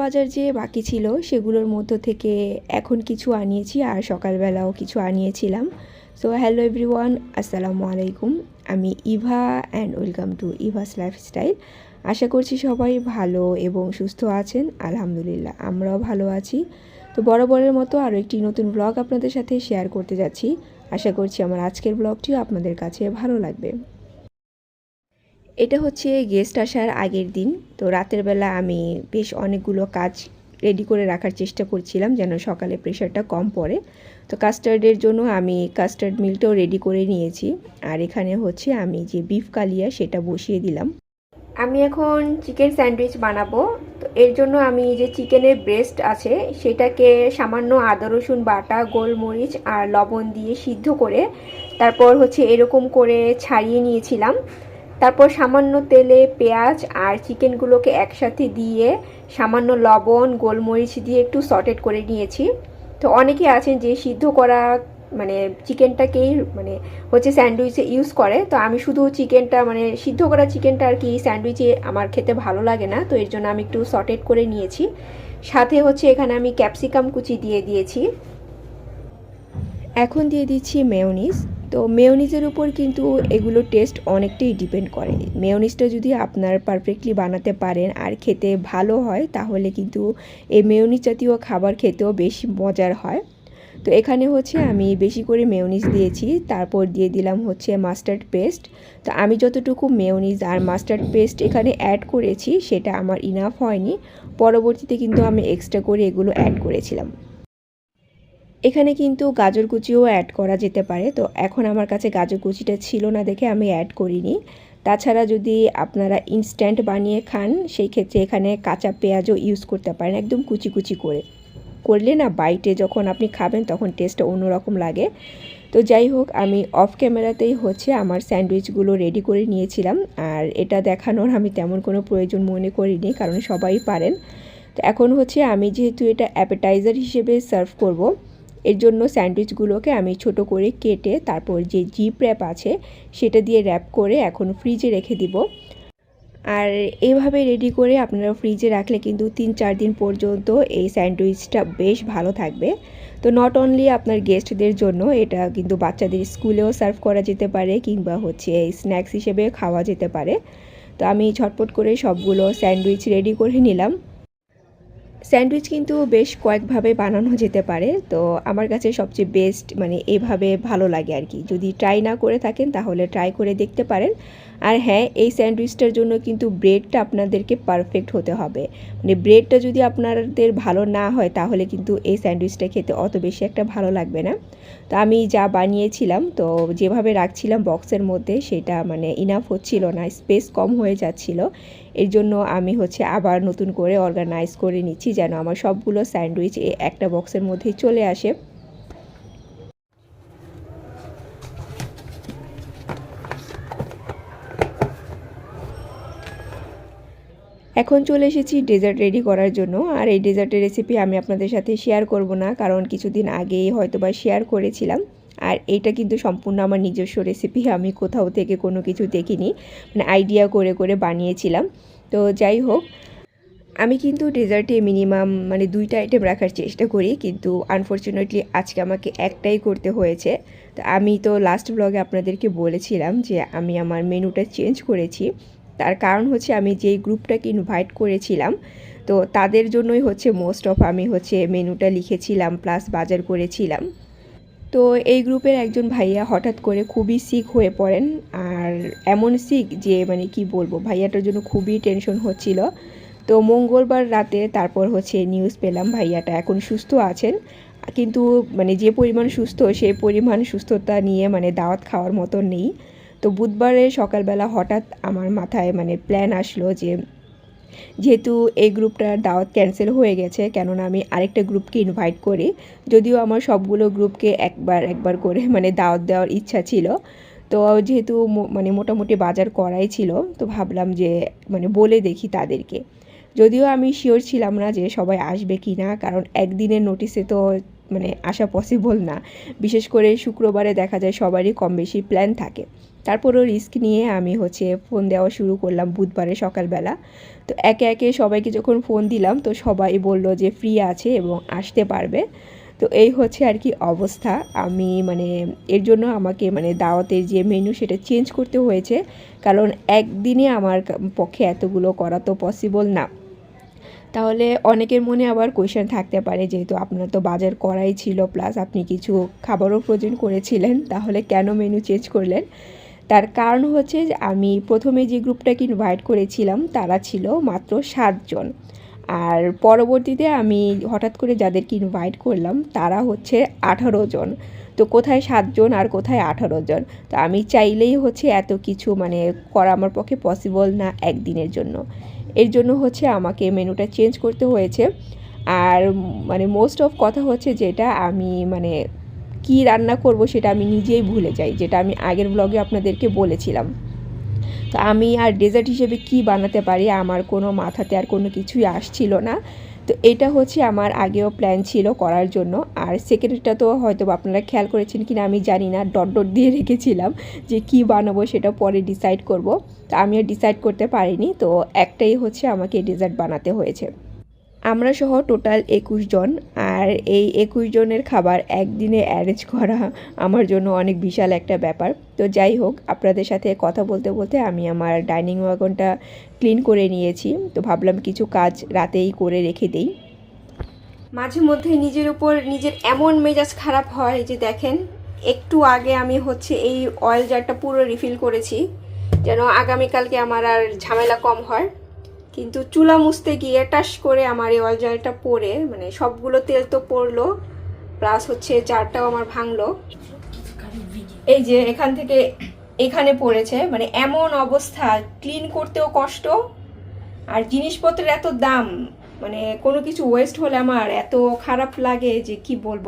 বাজার যে বাকি ছিল সেগুলোর মধ্য থেকে এখন কিছু আনিয়েছি আর সকালবেলাও কিছু আনিয়েছিলাম। সো হ্যালো এভরিওয়ান আসসালামু আলাইকুম। আমি Eva and welcome to Eva's lifestyle আশা করছি সবাই ভালো এবং সুস্থ আছেন, আলহামদুলিল্লাহ, আমরাও ভালো আছি। তো বরাবরের মতো আরও একটি নতুন ব্লগ আপনাদের সাথে শেয়ার করতে যাচ্ছি। আশা করছি আমার আজকের ব্লগটিও আপনাদের কাছে ভালো লাগবে। এটা হচ্ছে গেস্ট আসার আগের দিন। তো রাতের বেলা আমি বেশ অনেকগুলো কাজ রেডি করে রাখার চেষ্টা করছিলাম যেন সকালে প্রেশারটা কম পড়ে। তো কাস্টার্ডের জন্য আমি কাস্টার্ড মিলটাও রেডি করে নিয়েছি। আর এখানে হচ্ছে আমি যে বিফ কালিয়া সেটা বসিয়ে দিলাম। আমি এখন চিকেন স্যান্ডউইচ বানাবো। তো এর জন্য আমি যে চিকেনের ব্রেস্ট আছে সেটাকে সামান্য আদা, রসুন বাটা, গোলমরিচ আর লবণ দিয়ে সিদ্ধ করে তারপর হচ্ছে এরকম করে ছাড়িয়ে নিয়েছিলাম। তারপর সামান্য তেলে পেঁয়াজ আর চিকেনগুলোকে একসাথে দিয়ে সামান্য লবণ, গোলমরিচ দিয়ে একটু সটেড করে নিয়েছি। তো অনেকে আছেন যে সিদ্ধ করা মানে চিকেনটাকেই মানে হচ্ছে স্যান্ডউইচে ইউজ করে। তো আমি শুধু চিকেনটা মানে সিদ্ধ করা চিকেনটা আর কি স্যান্ডউইচে আমার খেতে ভালো লাগে না। তো এর জন্য আমি একটু সটেড করে নিয়েছি। সাথে হচ্ছে এখানে আমি ক্যাপসিকাম কুচি দিয়ে দিয়েছি। এখন দিয়ে দিচ্ছি মেয়নিস তো মেয়নিজের উপর কিন্তু এগুলো টেস্ট অনেকটাই ডিপেন্ড করে। মেয়নিজটা যদি আপনার পারফেক্টলি বানাতে পারেন আর খেতে ভালো হয়, তাহলে কিন্তু এই মেয়নিজ জাতীয় খাবার খেতেও বেশি মজার হয়। তো এখানে হচ্ছে আমি বেশি করে মেয়নিজ দিয়েছি, তারপর দিয়ে দিলাম হচ্ছে মাস্টার্ড পেস্ট তো আমি যতটুকু মেয়নিজ আর মাস্টার্ড পেস্ট এখানে অ্যাড করেছি, সেটা আমার ইনাফ হয়নি। পরবর্তীতে কিন্তু আমি এক্সট্রা করে এগুলো অ্যাড করেছিলাম। এখানে কিন্তু গাজর কুচিও অ্যাড করা যেতে পারে। তো এখন আমার কাছে গাজর কুচিটা ছিল না দেখে আমি অ্যাড করিনি। তাছাড়া যদি আপনারা ইনস্ট্যান্ট বানিয়ে খান, সেই ক্ষেত্রে এখানে কাঁচা পেঁয়াজও ইউজ করতে পারেন, একদম কুচি কুচি করে। করলে না বাইটে যখন আপনি খাবেন, তখন টেস্টটা অন্যরকম লাগে। তো যাই হোক, আমি অফ ক্যামেরাতেই হচ্ছে আমার স্যান্ডউইচগুলো রেডি করে নিয়েছিলাম। আর এটা দেখানোর আমি তেমন কোনো প্রয়োজন মনে করিনি, কারণ সবাই পারেন। তো এখন হচ্ছে আমি যেহেতু এটা অ্যাপেটাইজার হিসেবে সার্ভ করব এর জন্য স্যান্ডউইচগুলোকে আমি ছোট করে কেটে তারপর যে জিপ র্যাপ আছে সেটা দিয়ে র্যাপ করে এখন ফ্রিজে রেখে দিব। আর এইভাবে রেডি করে আপনারা ফ্রিজে রাখলে কিন্তু তিন চার দিন পর্যন্ত এই স্যান্ডউইচটা বেশ ভালো থাকবে। তো নট অনলি আপনার গেস্টদের জন্য, এটা কিন্তু বাচ্চাদের স্কুলেও সার্ভ করা যেতে পারে কিংবা হচ্ছে স্ন্যাক্স হিসেবে খাওয়া যেতে পারে। তো আমি ছটপট করে সবগুলো স্যান্ডউইচ রেডি করে নিলাম। স্যান্ডউইচ কিন্তু বেশ কয়েকভাবে বানানো যেতে পারে, তো আমার কাছে সবচেয়ে বেস্ট মানে এভাবে ভালো লাগে আর কি। যদি ট্রাই না করে থাকেন, তাহলে ট্রাই করে দেখতে পারেন। আর হ্যাঁ এই স্যান্ডউইচটার জন্য কিন্তু ব্রেডটা আপনাদেরকে পারফেক্ট হতে হবে। মানে ব্রেডটা যদি আপনাদের ভালো না হয়, তাহলে কিন্তু এই স্যান্ডউইচটা খেতে অত বেশি একটা ভালো লাগবে না। তো আমি যা বানিয়েছিলাম, তো যেভাবে রাখছিলাম বক্সের মধ্যে, সেটা মানে ইনাফ হচ্ছিল না স্পেস কম হয়ে যাচ্ছিল। এর জন্য আমি হচ্ছে আবার নতুন করে অর্গানাইজ করে নিচ্ছি যেন আমার সবগুলো স্যান্ডউইচ একটা বক্সের মধ্যেই চলে আসে। এখন চলে এসেছি ডেজার্ট রেডি করার জন্য। আর এই ডেজার্টের রেসিপি আমি আপনাদের সাথে শেয়ার করব না, কারণ কিছুদিন আগেই হয়তো বা শেয়ার করেছিলাম। আর এইটা কিন্তু সম্পূর্ণ আমার নিজস্ব রেসিপি আমি কোথাও থেকে কোনো কিছু দেখিনি মানে আইডিয়া করে করে বানিয়েছিলাম। তো যাই হোক, আমি কিন্তু ডেজার্টে মিনিমাম মানে দুইটা আইটেম রাখার চেষ্টা করি, কিন্তু আনফর্চুনেটলি আজকে আমাকে একটাই করতে হয়েছে। তো আমি তো লাস্ট ব্লগে আপনাদেরকে বলেছিলাম যে আমি আমার মেনুটা চেঞ্জ করেছি। তার কারণ হচ্ছে আমি যেই গ্রুপটাকে ইনভাইট করেছিলাম, তো তাদের জন্যই হচ্ছে মোস্ট অফ আমি হচ্ছে মেনুটা লিখেছিলাম প্লাস বাজার করেছিলাম। তো এই গ্রুপের একজন ভাইয়া হঠাৎ করে খুবই সিক হয়ে পড়েন, আর এমন সিক যে মানে কি বলব, ভাইয়াটার জন্য খুবই টেনশন হচ্ছিল। তো মঙ্গলবার রাতে তারপর হচ্ছে নিউজ পেলাম ভাইয়াটা এখন সুস্থ আছেন, কিন্তু মানে যে পরিমাণ সুস্থ সেই পরিমাণ সুস্থতা নিয়ে মানে দাওয়াত খাওয়ার মতো নেই। তো বুধবারে সকালবেলা হঠাৎ আমার মাথায় মানে প্ল্যান আসলো যে যেহেতু এই গ্রুপটার দাওয়াত ক্যান্সেল হয়ে গেছে, কেননা আমি আরেকটা গ্রুপকে ইনভাইট করি। যদিও আমার সবগুলো গ্রুপকে একবার একবার করে মানে দাওয়াত দেওয়ার ইচ্ছা ছিল। তো যেহেতু মানে মোটামুটি বাজার করাই ছিল, তো ভাবলাম যে মানে বলে দেখি তাদেরকে। যদিও আমি শিওর ছিলাম না যে সবাই আসবে কি না কারণ একদিনের নোটিসে তো মানে আসা পসিবল না। বিশেষ করে শুক্রবারে দেখা যায় সবারই কম বেশি প্ল্যান থাকে। তারপরও রিস্ক নিয়ে আমি হচ্ছে ফোন দেওয়া শুরু করলাম বুধবারে সকালবেলা। তো একে একে সবাইকে যখন ফোন দিলাম, তো সবাই বলল যে ফ্রি আছে এবং আসতে পারবে। তো এই হচ্ছে আর কি অবস্থা। আমি মানে এর জন্য আমাকে মানে দাওয়াতের যে মেনু সেটা চেঞ্জ করতে হয়েছে। কারণ একদিনে আমার পক্ষে এতগুলো করা তো পসিবল না। তাহলে অনেকের মনে আবার কোয়েশ্চেন থাকতে পারে, যেহেতু আপনার তো বাজার করাই ছিল প্লাস আপনি কিছু খাবারও প্রয়োজন করেছিলেন, তাহলে কেন মেনু চেঞ্জ করলেন? তার কারণ হচ্ছে যে, আমি প্রথমে যে গ্রুপটাকে ইনভাইট করেছিলাম, তারা ছিল মাত্র সাতজন আর পরবর্তীতে আমি হঠাৎ করে যাদেরকে ইনভাইট করলাম, তারা হচ্ছে আঠারো জন। তো কোথায় সাতজন আর কোথায় আঠারো জন? তো আমি চাইলেই হচ্ছে এত কিছু মানে করা আমার পক্ষে পসিবল না একদিনের জন্য। এর জন্য হচ্ছে আমাকে মেনুটা চেঞ্জ করতে হয়েছে। আর মানে মোস্ট অফ কথা হচ্ছে যেটা আমি মানে কি রান্না করব সেটা আমি নিজেই ভুলে যাই, যেটা আমি আগের ব্লগে আপনাদেরকে বলেছিলাম। তো আমি আর ডেজার্ট হিসেবে কি বানাতে পারি? আমার কোনো মাথাতে আর কোনো কিছুই আসছিল না। তো এটা হচ্ছে আমার আগেও প্ল্যান ছিল করার জন্য। আর সেকেন্ডটা তো হয়তো আপনারা খেয়াল করেছেন কিনা আমি জানি না, ডট ডট দিয়ে রেখেছিলাম যে কি বানাবো সেটা পরে ডিসাইড করব। তো আমি আর ডিসাইড করতে পারিনি। তো একটাই হচ্ছে আমাকে ডেজার্ট বানাতে হয়েছে। আমরা সহ টোটাল একুশ জন, আর এই একুশ জনের খাবার একদিনে অ্যারেঞ্জ করা আমার জন্য অনেক বিশাল একটা ব্যাপার। তো যাই হোক, আপনাদের সাথে কথা বলতে বলতে আমি আমার ডাইনিং ওয়াগনটা ক্লিন করে নিয়েছি। তো ভাবলাম কিছু কাজ রাতেই করে রেখে দিই। মাঝে মধ্যে নিজের উপর নিজের এমন মেজাজ খারাপ হয় যে দেখেন, একটু আগে আমি হচ্ছে এই অয়েল জারটা পুরো রিফিল করেছি, যেন আগামীকালকে আমার আর ঝামেলা কম হয়। কিন্তু চুলা মুছতে গিয়ে টাস করে আমার এই অয়েল জারটা পড়ে মানে সবগুলো তেল তো পড়ল প্লাস হচ্ছে জারটাও আমার ভাঙলো। এই যে এখান থেকে এখানে পড়েছে মানে এমন অবস্থা ক্লিন করতেও কষ্ট, আর জিনিসপত্রের এত দাম মানে কোনো কিছু ওয়েস্ট হলে আমার এত খারাপ লাগে যে কি বলব?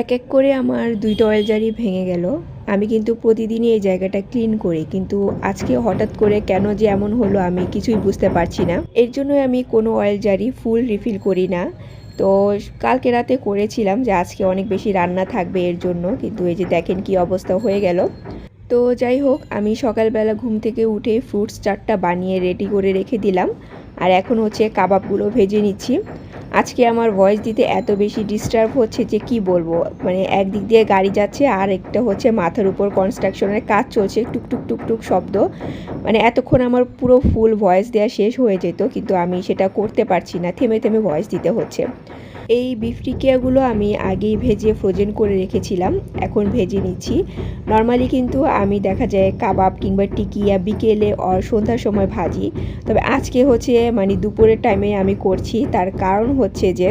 এক এক করে আমার দুইটা অয়েল জারি ভেঙে গেল। আমি কিন্তু প্রতিদিনই এই জায়গাটা ক্লিন করি। কিন্তু আজকে হঠাৎ করে কেন যে এমন হলো আমি কিছুই বুঝতে পারছি না। এর জন্য আমি কোনো অয়েল জারি ফুল রিফিল করি না। তো কালকে রাতে করেছিলাম যে আজকে অনেক বেশি রান্না থাকবে এর জন্য। কিন্তু এই যে দেখেন কি অবস্থা হয়ে গেল। তো যাই হোক, আমি সকালবেলা ঘুম থেকে উঠে ফ্রুটস চারটা বানিয়ে রেডি করে রেখে দিলাম। আর এখন হচ্ছে কাবাবগুলো ভেজে নিচ্ছি। আজকে আমার ভয়েস দিতে এত বেশি ডিস্টার্ব হচ্ছে যে কি বলব? মানে একদিক দিয়ে গাড়ি যাচ্ছে, আর একটা হচ্ছে মাথার উপর কনস্ট্রাকশনের কাজ চলছে টুকটুক টুকটুক শব্দ। মানে এতক্ষণ আমার পুরো ফুল ভয়েস দেওয়া শেষ হয়ে যেত, কিন্তু আমি সেটা করতে পারছি না, থেমে থেমে ভয়েস দিতে হচ্ছে। এই বিফ টিকিয়াগুলো আমি আগেই ভেজে ফ্রোজেন করে রেখেছিলাম, এখন ভেজে নিচ্ছি। নর্মালি কিন্তু আমি দেখা যায় কাবাব কিংবা টিকিয়া বিকেলে আর সন্ধ্যার সময় ভাজি। তবে আজকে হচ্ছে মানে দুপুরের টাইমে আমি করছি, তার কারণ হচ্ছে যে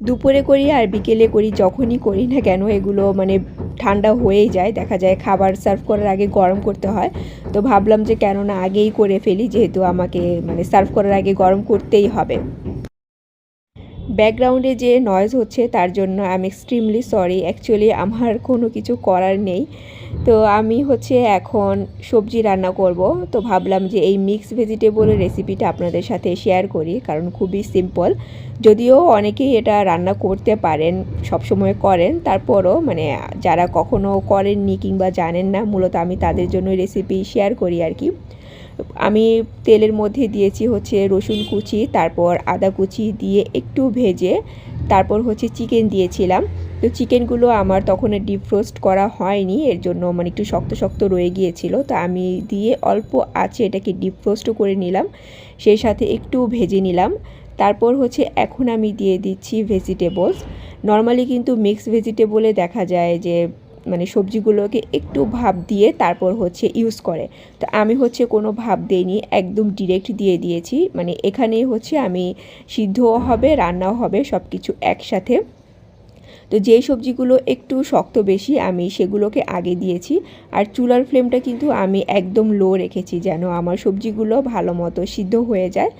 দুপুরে করি আর বিকেলে করি, যখনই করি না কেন এগুলো মানে ঠান্ডা হয়েই যায়। দেখা যায় খাবার সার্ভ করার আগে গরম করতে হয়। তো ভাবলাম যে কেননা আগেই করে ফেলি, যেহেতু আমাকে মানে সার্ভ করার আগে গরম করতেই হবে। ব্যাকগ্রাউন্ডে যে নয়েজ হচ্ছে তার জন্য I am extremely sorry actually আমার কোনো কিছু করার নেই। তো আমি হচ্ছে এখন সবজি রান্না করব। তো ভাবলাম যে এই মিক্স ভেজিটেবলের রেসিপিটা আপনাদের সাথে শেয়ার করি, কারণ খুবই সিম্পল যদিও অনেকেই এটা রান্না করতে পারেন, সবসময় করেন। তারপরও মানে যারা কখনো করেননি কিংবা জানেন না, মূলত আমি তাদের জন্য রেসিপি শেয়ার করি আর কি। আমি তেলের মধ্যে দিয়েছি হচ্ছে রসুন কুচি, তারপর আদা কুচি দিয়ে একটু ভেজে তারপর হচ্ছে চিকেন দিয়েছিলাম। তো চিকেনগুলো আমার তখন ডিপ ফ্রোস্ট করা হয়নি, এর জন্য মানে একটু শক্ত শক্ত রয়ে গিয়েছিল। তো আমি দিয়ে অল্প আছে এটাকে ডিপ ফ্রোস্টও করে নিলাম, সেই সাথে একটু ভেজে নিলাম। তারপর হচ্ছে এখন আমি দিয়ে দিচ্ছি ভেজিটেবলস নর্মালি কিন্তু মিক্স ভেজিটেবলে দেখা যায় যে মানে সবজিগুলোকে একটু ভাব দিয়ে তারপর হচ্ছে ইউজ করে। তো আমি হচ্ছে কোনো ভাব দিইনি, একদম ডিরেক্ট দিয়ে দিয়েছি। মানে এখানেই হচ্ছে আমি সিদ্ধও হবে, রান্নাও হবে সব কিছু একসাথে। তো যেই সবজিগুলো একটু শক্ত বেশি, আমি সেগুলোকে আগে দিয়েছি। আর চুলার ফ্লেমটা কিন্তু আমি একদম লো রেখেছি যেন আমার সবজিগুলো ভালো মতো সিদ্ধ হয়ে যায়।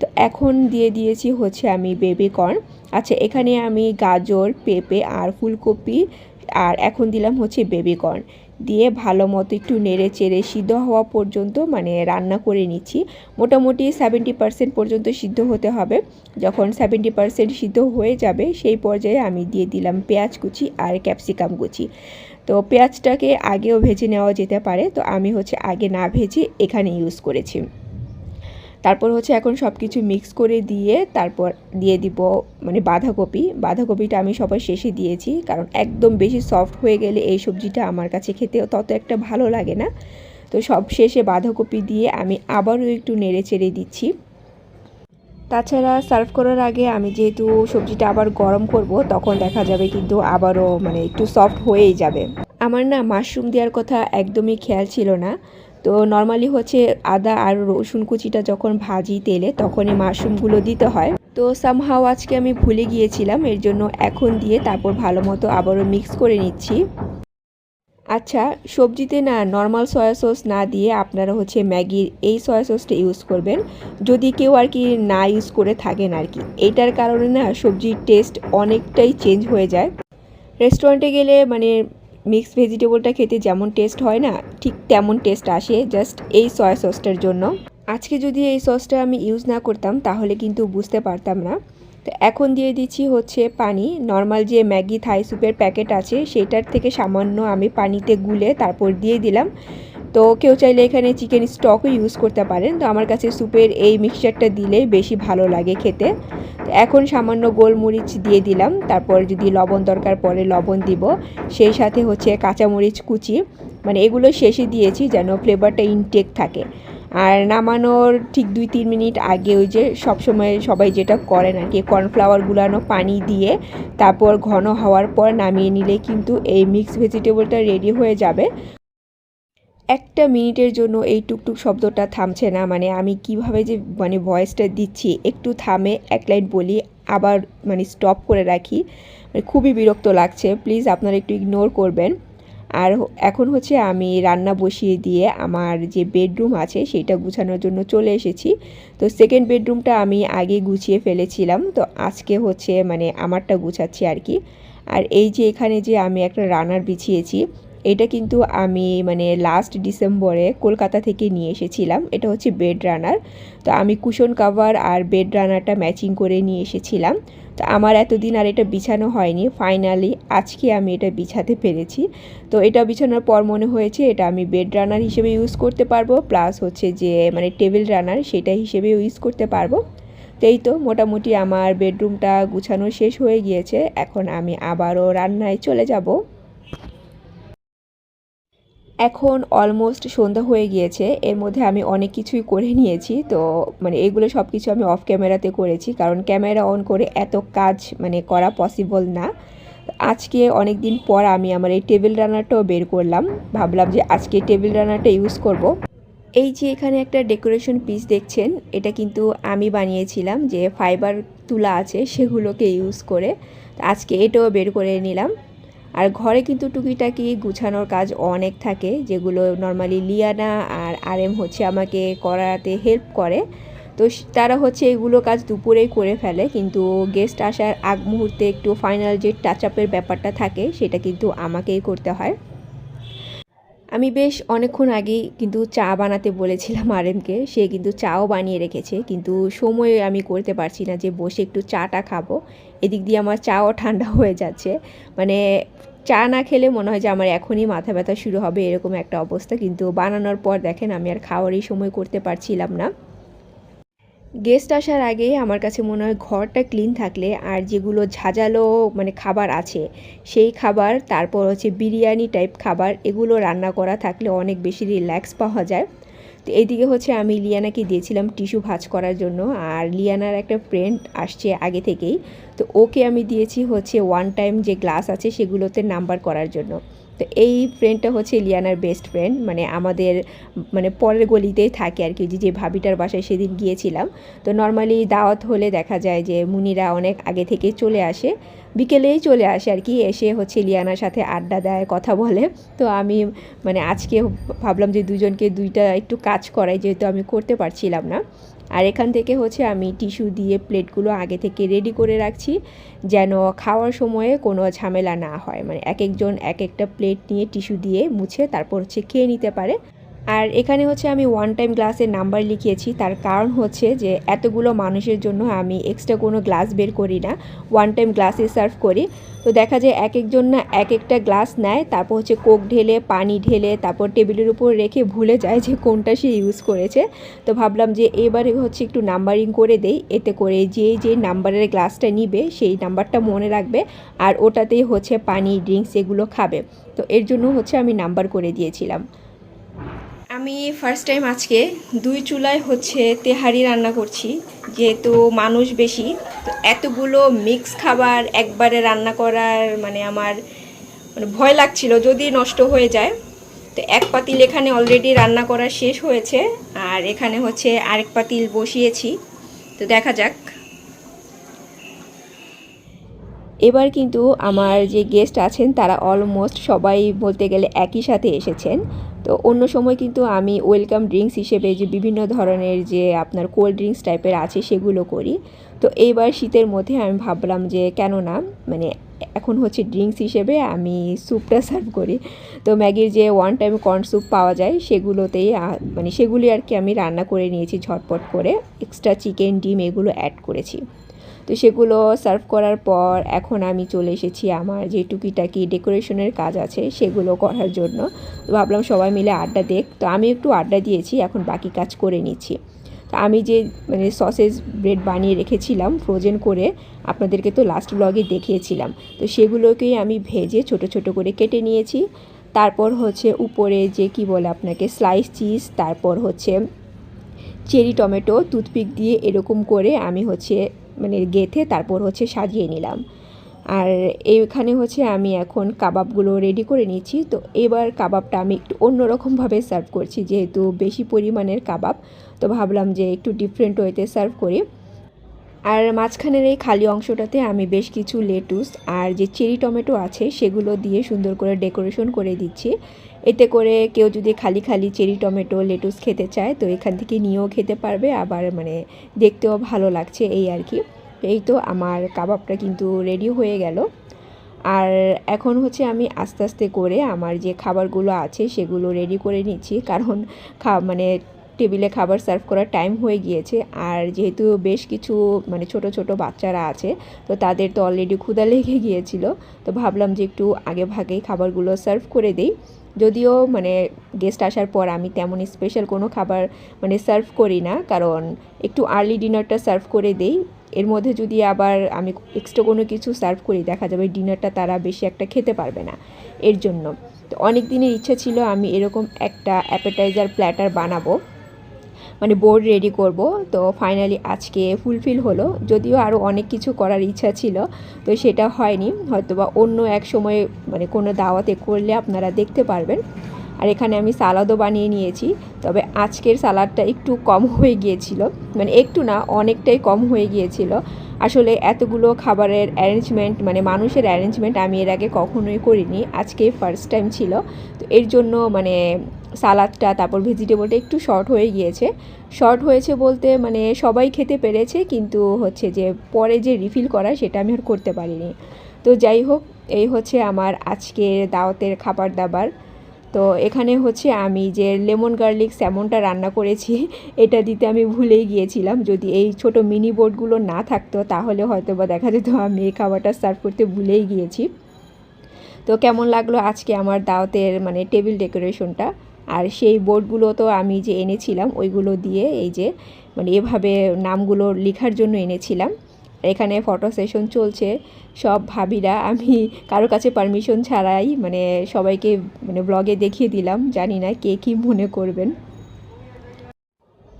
তো এখন দিয়ে দিয়েছি হচ্ছে আমি বেবি কর্ন আচ্ছা এখানে আমি গাজর, পেঁপে আর ফুলকপি আর এখন দিলাম হচ্ছে বেবিকর্ন দিয়ে ভালো মতো একটু নেড়ে চেড়ে সিদ্ধ হওয়া পর্যন্ত মানে রান্না করে নিচ্ছি। মোটামুটি সেভেন্টি পার্সেন্ট পর্যন্ত সিদ্ধ হতে হবে। যখন সেভেন্টি পার্সেন্ট সিদ্ধ হয়ে যাবে, সেই পর্যায়ে আমি দিয়ে দিলাম পেঁয়াজ কুচি আর ক্যাপসিকাম কুচি। তো পেঁয়াজটাকে আগেও ভেজে নেওয়া যেতে পারে, তো আমি হচ্ছে আগে না ভেজে এখানে ইউজ করেছি। তারপর হচ্ছে এখন সব কিছু মিক্স করে দিয়ে তারপর দিয়ে দিব মানে বাঁধাকপি। বাঁধাকপিটা আমি সবার শেষে দিয়েছি, কারণ একদম বেশি সফট হয়ে গেলে এই সবজিটা আমার কাছে খেতে তত একটা ভালো লাগে না। তো সব শেষে বাঁধাকপি দিয়ে আমি আবারও একটু নেড়ে চেড়ে দিচ্ছি। তাছাড়া সার্ভ করার আগে আমি যেহেতু সবজিটা আবার গরম করব, তখন দেখা যাবে কিন্তু আবারও মানে একটু সফট হয়েই যাবে। আমার না মাশরুম দেওয়ার কথা একদমই খেয়াল ছিল না। তো নর্মালি হচ্ছে আদা আর রসুন কুচিটা যখন ভাজি তেলে তখনই মাশরুমগুলো দিতে হয়। তো সামহাও আজকে আমি ভুলে গিয়েছিলাম, এর জন্য এখন দিয়ে তারপর ভালো মতো আবারও মিক্স করে নিচ্ছি। আচ্ছা সবজিতে না নর্মাল সয়া সস না দিয়ে আপনারা হচ্ছে ম্যাগির এই সয়া সসটা ইউজ করবেন। যদি কেউ আর কি না ইউজ করে থাকেন আর কি, এটার কারণে না সবজির টেস্ট অনেকটাই চেঞ্জ হয়ে যায়। রেস্টুরেন্টে গেলে মানে মিক্সড ভেজিটেবলটা খেতে যেমন টেস্ট হয় না, ঠিক তেমন টেস্ট আসে জাস্ট এই সয়া সসটার জন্য। আজকে যদি এই সসটা আমি ইউজ না করতাম, তাহলে কিন্তু বুঝতে পারতাম না। তো এখন দিয়ে দিচ্ছি হচ্ছে পানি। নর্মাল যে ম্যাগি থাই স্যুপের প্যাকেট আছে, সেটার থেকে সামান্য আমি পানিতে গুলে তারপর দিয়ে দিলাম। তো কেউ চাইলে এখানে চিকেন স্টকও ইউজ করতে পারেন। তো আমার কাছে স্যুপের এই মিক্সচারটা দিলে বেশি ভালো লাগে খেতে। তো এখন সামান্য গোলমরিচ দিয়ে দিলাম। তারপর যদি লবণ দরকার পড়ে লবণ দিব। সেই সাথে হচ্ছে কাঁচামরিচ কুচি। মানে এগুলো শেষে দিয়েছি যেন ফ্লেভারটা ইনটেক থাকে। আর নামানোর ঠিক দুই তিন মিনিট আগে ওই যে সবসময় সবাই যেটা করেন আর কি কর্নফ্লাওয়ার গুলানো পানি দিয়ে তারপর ঘন হওয়ার পর নামিয়ে নিলে কিন্তু এই মিক্স ভেজিটেবলটা রেডি হয়ে যাবে। একটা মিনিটের জন্য এই টুকটুক শব্দটা থামছে না মানে আমি কীভাবে যে মানে ভয়েসটা দিচ্ছি, একটু থামে, এক লাইন বলি, আবার মানে স্টপ করে রাখি মানে খুবই বিরক্ত লাগছে। প্লিজ আপনারা একটু ইগনোর করবেন। আর এখন হচ্ছে আমি রান্না বসিয়ে দিয়ে আমার যে বেডরুম আছে সেটা গুছানোর জন্য চলে এসেছি। তো সেকেন্ড বেডরুমটা আমি আগে গুছিয়ে ফেলেছিলাম, তো আজকে হচ্ছে মানে আমারটা গুছাচ্ছি আর কি। আর এই যে এখানে যে আমি একটা রানার বিছিয়েছি এটা কিন্তু আমি মানে লাস্ট ডিসেম্বরে কলকাতা থেকে নিয়ে এসেছিলাম। এটা হচ্ছে বেড রানার তো আমি কুশন কাভার আর বেড রানারটা ম্যাচিং করে নিয়ে এসেছিলাম। তো আমার এতদিন আর এটা বিছানো হয়নি। ফাইনালি আজকে আমি এটা বিছাতে পেরেছি। তো এটা বিছানোর পর মনে হয়েছে এটা আমি বেড রানার হিসেবে ইউজ করতে পারব। প্লাস হচ্ছে যে মানে টেবিল রানার সেটা হিসেবে ইউজ করতে পারব। তো এই তো মোটামুটি আমার বেডরুমটা গুছানো শেষ হয়ে গিয়েছে। এখন আমি আবারও রান্নায় চলে যাব। এখন অলমোস্ট সন্ধ্যা হয়ে গিয়েছে, এর মধ্যে আমি অনেক কিছুই করে নিয়েছি। তো মানে এগুলো সব কিছু আমি অফ ক্যামেরাতে করেছি, কারণ ক্যামেরা অন করে এত কাজ মানে করা পসিবল না। আজকে অনেক দিন পর আমি আমার এই টেবিল রানারটাও বের করলাম। ভাবলাম যে আজকে টেবিল রানারটা ইউজ করব। এই যে এখানে একটা ডেকোরেশন পিস দেখছেন, এটা কিন্তু আমি বানিয়েছিলাম, যে ফাইবার তুলা আছে সেগুলোকে ইউজ করে। আজকে এটাও বের করে নিলাম। আর ঘরে কিন্তু টুকিটাকি গুছানোর কাজ অনেক থাকে, যেগুলো নর্মালি লিয়ানা আর আর এম হচ্ছে আমাকে করাতে হেল্প করে। তো তারা হচ্ছে এগুলো কাজ দুপুরেই করে ফেলে, কিন্তু গেস্ট আসার আগ মুহূর্তে একটু ফাইনাল যে টাচ আপের ব্যাপারটা থাকে, সেটা কিন্তু আমাকেই করতে হয়। আমি বেশ অনেকক্ষণ আগেই কিন্তু চা বানাতে বলেছিলাম আরএমকে সে কিন্তু চাও বানিয়ে রেখেছে, কিন্তু সময় আমি করতে পারছি না যে বসে একটু চাটা খাব। এদিক দিয়ে আমার চাও ঠান্ডা হয়ে যাচ্ছে। মানে চা না খেলে মনে হয় যে আমার এখনই মাথা ব্যথা শুরু হবে, এরকম একটা অবস্থা। কিন্তু বানানোর পর দেখেন আমি আর খাওয়ারই সময় করতে পারছিলাম না। গেস্ট আসার আগে আমার কাছে মনে হয় ঘরটা ক্লিন থাকলে আর যেগুলো ঝাঁঝালো মানে খাবার আছে, সেই খাবার, তারপর হচ্ছে বিরিয়ানি টাইপ খাবার, এগুলো রান্না করা থাকলে অনেক বেশি রিল্যাক্স পাওয়া যায়। তো এইদিকে হচ্ছে আমি লিয়ানাকে দিয়েছিলাম টিস্যু ভাজ করার জন্য, আর লিয়ানার একটা ফ্রেন্ড আসছে আগে থেকেই। তো ওকে আমি দিয়েছি হচ্ছে ওয়ান টাইম যে গ্লাস আছে সেগুলোতে নাম্বার করার জন্য। তো এই ফ্রেন্ডটা হচ্ছে লিয়ানার বেস্ট ফ্রেন্ড মানে আমাদের মানে পরের গলিতেই থাকে আর কি যে ভাবিটার বাসায় সেদিন গিয়েছিলাম। তো নর্মালি দাওয়াত হলে দেখা যায় যে, মুনিরা অনেক আগে থেকে চলে আসে। বিকেলেই চলে আসে আর কি, এসে হচ্ছে লিয়ানার সাথে আড্ডা দেয়, কথা বলে। তো আমি মানে আজকে ভাবলাম যে দুজনকে দুইটা একটু কাজ করাই, যেহেতু আমি করতে পারছিলাম না। আর এখান থেকে হচ্ছে আমি টিস্যু দিয়ে প্লেটগুলো আগে থেকে রেডি করে রাখছি যেন খাওয়ার সময়ে কোনো ঝামেলা না হয়। মানে এক একজন এক একটা প্লেট নিয়ে টিস্যু দিয়ে মুছে তারপর হচ্ছে খেয়ে নিতে পারে। আর এখানে হচ্ছে আমি ওয়ান টাইম গ্লাসের নাম্বার লিখিয়েছি। তার কারণ হচ্ছে যে এতগুলো মানুষের জন্য আমি এক্সট্রা কোনো গ্লাস বের করি না। ওয়ান টাইম গ্লাসে সার্ভ করি। তো দেখা যায় এক একজন না এক একটা গ্লাস নেয়, তারপর হচ্ছে কোক ঢেলে, পানি ঢেলে, তারপর টেবিলের উপর রেখে ভুলে যায় যে কোনটা সে ইউজ করেছে। তো ভাবলাম যে এবারে হচ্ছে একটু নাম্বারিং করে দেই। এতে করে যে যে নাম্বারের গ্লাসটা নিবে, সেই নাম্বারটা মনে রাখবে আর ওটাতেই হচ্ছে পানি ড্রিঙ্কস এগুলো খাবে। তো এর জন্য হচ্ছে আমি নাম্বার করে দিয়েছিলাম। আমি ফার্স্ট টাইম আজকে দুই চুলায় হচ্ছে তেহারি রান্না করছি, যেহেতু মানুষ বেশি, তো এতগুলো মিক্স খাবার একবারে রান্না করার মানে আমার মানে ভয় লাগছিল যদি নষ্ট হয়ে যায়। তো এক পাতিল এখানে অলরেডি রান্না করা শেষ হয়েছে, আর এখানে হচ্ছে আরেক পাতিল বসিয়েছি। তো দেখা যাক। এবার কিন্তু আমার যে গেস্ট আছেন, তারা অলমোস্ট সবাই বলতে গেলে একই সাথে এসেছেন। তো অন্য সময় কিন্তু আমি ওয়েলকাম ড্রিঙ্কস হিসেবে যে বিভিন্ন ধরনের যে আপনার কোল্ড ড্রিঙ্কস টাইপের আছে, সেগুলো করি। তো এইবার শীতের মধ্যে আমি ভাবলাম যে কেন না মানে এখন হচ্ছে ড্রিঙ্কস হিসেবে আমি স্যুপটা সার্ভ করি। তো ম্যাগির যে ওয়ান টাইম কর্ন স্যুপ পাওয়া যায়, সেগুলোতেই মানে সেগুলি আর কি আমি রান্না করে নিয়েছি ঝটপট করে। এক্সট্রা চিকেন ডিম এগুলো অ্যাড করেছি। তো সেগুলো সার্ভ করার পর এখন আমি চলে এসেছি আমার যে টুকিটাকি ডেকোরেশনের কাজ আছে সেগুলো করার জন্য। তো ভাবলাম সবাই মিলে আড্ডা দেখ তো আমি একটু আড্ডা দিয়েছি, এখন বাকি কাজ করে নিচ্ছি। তো আমি যে মানে সসেজ ব্রেড বানিয়ে রেখেছিলাম ফ্রোজেন করে, আপনাদেরকে তো লাস্ট ব্লগে দেখিয়েছিলাম। তো সেগুলোকেই আমি ভেজে ছোট ছোট করে কেটে নিয়েছি। তারপর হচ্ছে উপরে যে কি বলে আপনাকে স্লাইস চিজ তারপর হচ্ছে চেরি টমেটো টুথপিক দিয়ে এরকম করে আমি হচ্ছে মানে গেথে তারপর হচ্ছে সাজিয়ে নিলাম। আর এইখানে হচ্ছে আমি এখন কাবাবগুলো রেডি করে নিচ্ছি তো এবার কাবাবটা আমি একটু অন্যরকমভাবে সার্ভ করছি, যেহেতু বেশি পরিমাণের কাবাব। তো ভাবলাম যে একটু ডিফারেন্ট ওয়েতে সার্ভ করি। আর মাঝখানের এই খালি অংশটাতে আমি বেশ কিছু লেটুস আর যে চেরি টমেটো আছে সেগুলো দিয়ে সুন্দর করে ডেকোরেশন করে দিচ্ছি। এতে করে কেউ যদি খালি খালি চেরি টমেটো, লেটুস খেতে চায়, তো এখান থেকে নিয়েও খেতে পারবে। আবার মানে দেখতেও ভালো লাগছে এই আর কি। এই তো আমার কাবাবটা কিন্তু রেডি হয়ে গেল। আর এখন হচ্ছে আমি আস্তে আস্তে করে আমার যে খাবারগুলো আছে সেগুলো রেডি করে নিচ্ছি। কারণ খা মানে টেবিলে খাবার সার্ভ করার টাইম হয়ে গিয়েছে। আর যেহেতু বেশ কিছু মানে ছোট ছোট বাচ্চারা আছে, তো তাদের তো অলরেডি ক্ষুধা লেগে গিয়েছিল। তো ভাবলাম যে একটু আগে ভাগেই খাবারগুলো সার্ভ করে দেই। যদিও মানে গেস্ট আসার পর আমি তেমন স্পেশাল কোনো খাবার মানে সার্ভ করি না, কারণ একটু আর্লি ডিনারটা সার্ভ করে দেই। এর মধ্যে যদি আবার আমি এক্সট্রা কোনো কিছু সার্ভ করি, দেখা যাবে ডিনারটা তারা বেশি একটা খেতে পারবে না। এর জন্য। তো অনেক দিনের ইচ্ছা ছিল আমি এরকম একটা অ্যাপেটাইজার প্ল্যাটার বানাবো। মানে বোর্ড রেডি করব। তো ফাইনালি আজকে ফুলফিল হলো। যদিও আরও অনেক কিছু করার ইচ্ছা ছিল, তো সেটা হয়নি। হয়তো বা অন্য এক সময় মানে কোনো দাওয়াতে করলে আপনারা দেখতে পারবেন। আর এখানে আমি সালাদও বানিয়ে নিয়েছি, তবে আজকের সালাদটা একটু কম হয়ে গিয়েছিল। মানে একটু না, অনেকটাই কম হয়ে গিয়েছিল। আসলে এতগুলো খাবারের অ্যারেঞ্জমেন্ট মানে মানুষের অ্যারেঞ্জমেন্ট আমি এর আগে কখনোই করিনি। আজকে ফার্স্ট টাইম ছিল। তো এর জন্য মানে সালাদটা, তারপর ভেজিটেবলটা একটু শর্ট হয়ে গিয়েছে। শর্ট হয়েছে বলতে মানে সবাই খেতে পেরেছে, কিন্তু হচ্ছে যে পরে যে রিফিল করা সেটা আমি আর করতে পারিনি। তো যাই হোক, এই হচ্ছে আমার আজকের দাওয়াতের খাবার দাবার। তো এখানে হচ্ছে আমি যে লেমন গার্লিক স্যামনটা রান্না করেছি, এটা দিতে আমি ভুলেই গিয়েছিলাম। যদি এই ছোট মিনি বোর্ডগুলো না থাকতো, তাহলে হয়তো বা দেখা যেত আমি এই খাবারটা সার্ভ করতে ভুলেই গিয়েছি। তো কেমন লাগল আজকে আমার দাওয়াতের মানে টেবিল ডেকোরেশনটা আর সেই বোর্ডগুলো তো আমি যে এনেছিলাম, ওইগুলো দিয়ে এই যে মানে এভাবে নামগুলো লেখার জন্য এনেছিলাম। এখানে ফটো সেশন চলছে, সব ভাবিরা, আমি কারও কাছে পারমিশন ছাড়াই মানে সবাইকে মানে ব্লগে দেখিয়ে দিলাম, জানি না কে কী মনে করবেন।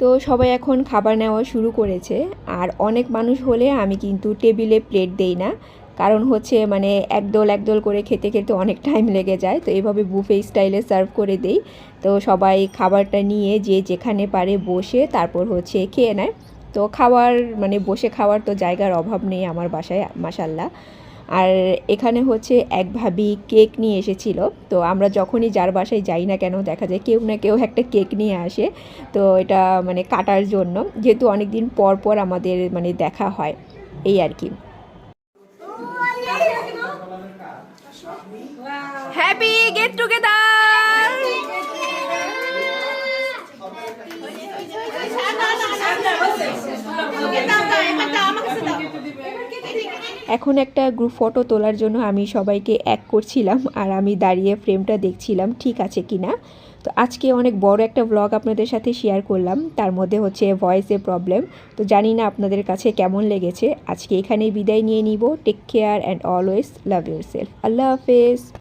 তো সবাই এখন খাবার নেওয়া শুরু করেছে, আর অনেক মানুষ হলে আমি কিন্তু টেবিলে প্লেট দেই না। কারণ হচ্ছে মানে একদল একদল করে খেতে খেতে অনেক টাইম লেগে যায়। তো এইভাবে বুফে স্টাইলে সার্ভ করে দেই। তো সবাই খাবারটা নিয়ে যে যেখানে পারে বসে তারপর হচ্ছে খেয়ে নেয়। তো খাওয়ার মানে বসে খাওয়ার তো জায়গার অভাব নেই আমার বাসায় মাসাল্লাহ আর এখানে হচ্ছে এক ভাবি কেক নিয়ে এসেছিল। তো আমরা যখনই যার বাসায় যাই না কেন, দেখা যায় কেউ না কেউ একটা কেক নিয়ে আসে। তো এটা মানে কাটার জন্য, যেহেতু অনেক দিন পর পর আমাদের মানে দেখা হয়, এই আর কি। হ্যাপি গেট টুগেদার এখন একটা গ্রুপ ফটো তোলার জন্য আমি সবাইকে এক করছিলাম আর আমি দাঁড়িয়ে ফ্রেমটা দেখছিলাম, ঠিক আছে কি না তো আজকে অনেক বড় একটা ব্লগ আপনাদের সাথে শেয়ার করলাম, তার মধ্যে হচ্ছে ভয়েসের প্রবলেম তো জানি না আপনাদের কাছে কেমন লেগেছে। আজকে এখানেই বিদায় নিয়ে নিব। Take care and always love yourself আল্লাহ হাফেজ।